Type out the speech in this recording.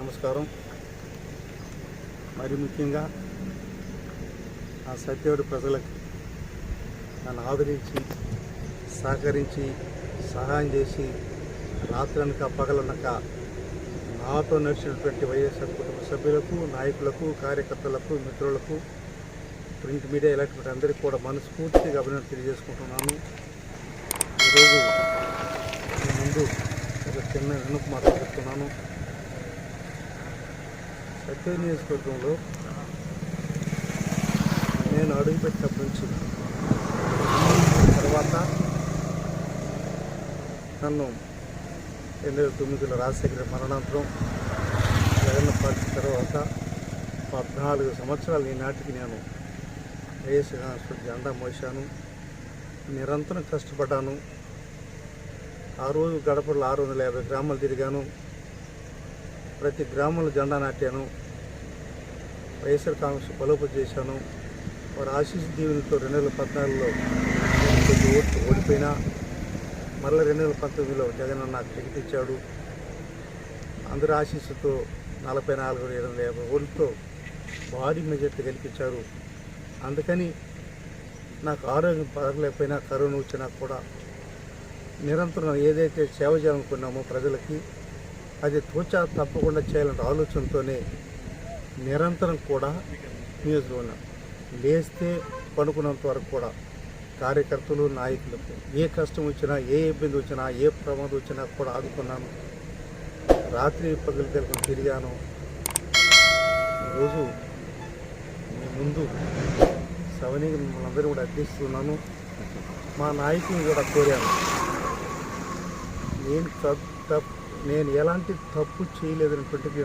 నమస్కారం. మరి ముఖ్యంగా ఆ సత్యవుడి ప్రజలకు నన్ను ఆదరించి సహకరించి సహాయం చేసి రాత్రనక పగలనక నాతో నడిచినటువంటి వైఎస్ఆర్ కుటుంబ సభ్యులకు నాయకులకు కార్యకర్తలకు మిత్రులకు ప్రింట్ మీడియా ఎలక్ట్రిక్ అందరికీ కూడా మనస్ఫూర్తిగా అభినందన తెలియజేసుకుంటున్నాను. ఈరోజు ముందు ఒక చిన్న వినుపు మాట్లాడుతున్నాను చెప్తున్నాను నియోజకవర్గంలో నేను అడుగుపెట్టినప్పటి నుంచి తర్వాత నన్ను రెండు వేల తొమ్మిదిలో రాజశేఖర మరణాంతరం జగన్ పార్టీ తర్వాత పద్నాలుగు సంవత్సరాలు ఈనాటికి నేను వైఎస్ కాంగ్రెస్ జెండా మోసాను నిరంతరం కష్టపడ్డాను. ఆ రోజు గడపలో ఆరు వందల యాభై గ్రామాలు తిరిగాను. ప్రతి గ్రామంలో జెండా నాటాను. వైఎస్ఆర్ కాంగ్రెస్ బలోపతి చేశాను. వారి ఆశీస్ దీవులతో రెండు వేల పద్నాలుగులో కొద్ది ఓట్లు ఓడిపోయినా మరల రెండు వేల పంతొమ్మిదిలో జగన్ నాకు టికెట్ ఇచ్చాడు అందరి ఆశీస్సుతో నలభై నాలుగు ఏడు వందల యాభై ఓట్లతో భారీ మెజార్టీ గెలిపించారు. అందుకని నాకు ఆరోగ్యం పడలేకపోయినా కరోనా వచ్చినా కూడా నిరంతరం ఏదైతే సేవ చేయాలనుకున్నామో ప్రజలకి అది తోచా తప్పకుండా చేయాలంటే ఆలోచనతోనే నిరంతరం కూడా నియోజకవర్గం లేస్తే పడుకున్నంత వరకు కూడా కార్యకర్తలు నాయకులకు ఏ కష్టం వచ్చినా ఏ ఇబ్బంది వచ్చినా ఏ ప్రమాదం వచ్చినా కూడా ఆదుకున్నాను. రాత్రి పగలు తెలుపుని తిరిగాను ఈరోజు మీ ముందు సవనీకి మిమ్మల్ని అందరూ కూడా అర్థిస్తున్నాను మా నాయకుని కూడా కోరాను. నేను తప్పు తప్పు నేను ఎలాంటి తప్పు చేయలేదనేటువంటిది